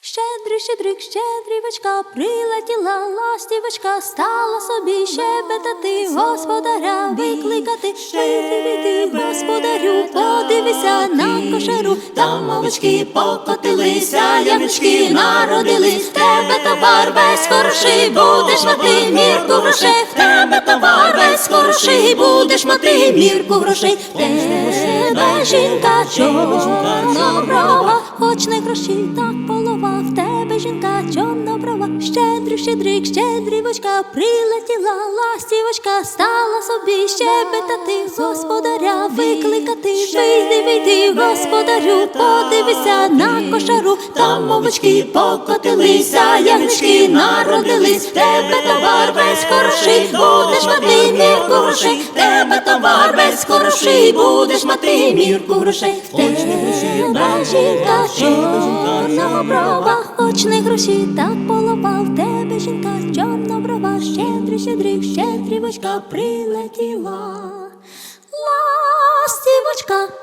Щедрий, щедрик, щедрівочка, прилетіла ластівочка, стала собі щебетати, господаря викликати. Вийди, господарю, подивися на кошару, там мовочки покотилися, ямочки народились, тебе товар весь хороший, будеш мати мірку грошей, тебе товар весь хороший, будеш мати мірку грошей, тебе жінка чорноброва, хоч не гроші, так полова, в тебе жінка чорноброва, щедрик, щедрик, щедрівочка, прилетіла ластівочка, стала собі щебетати, господаря викликати, вийди, вийди, господарю, подивися на кошару, там мовочки покотилися, ягнички народились, тебе товар весь хороший, будеш мати грошей, в тебе товар весь хороший, будеш мати мірку грошей, в тебе жінка чорноброва, хоч не гроші, так полова, в тебе жінка чорноброва, щедрий, щедрик, щедрівочка прилетіла. Ластівочка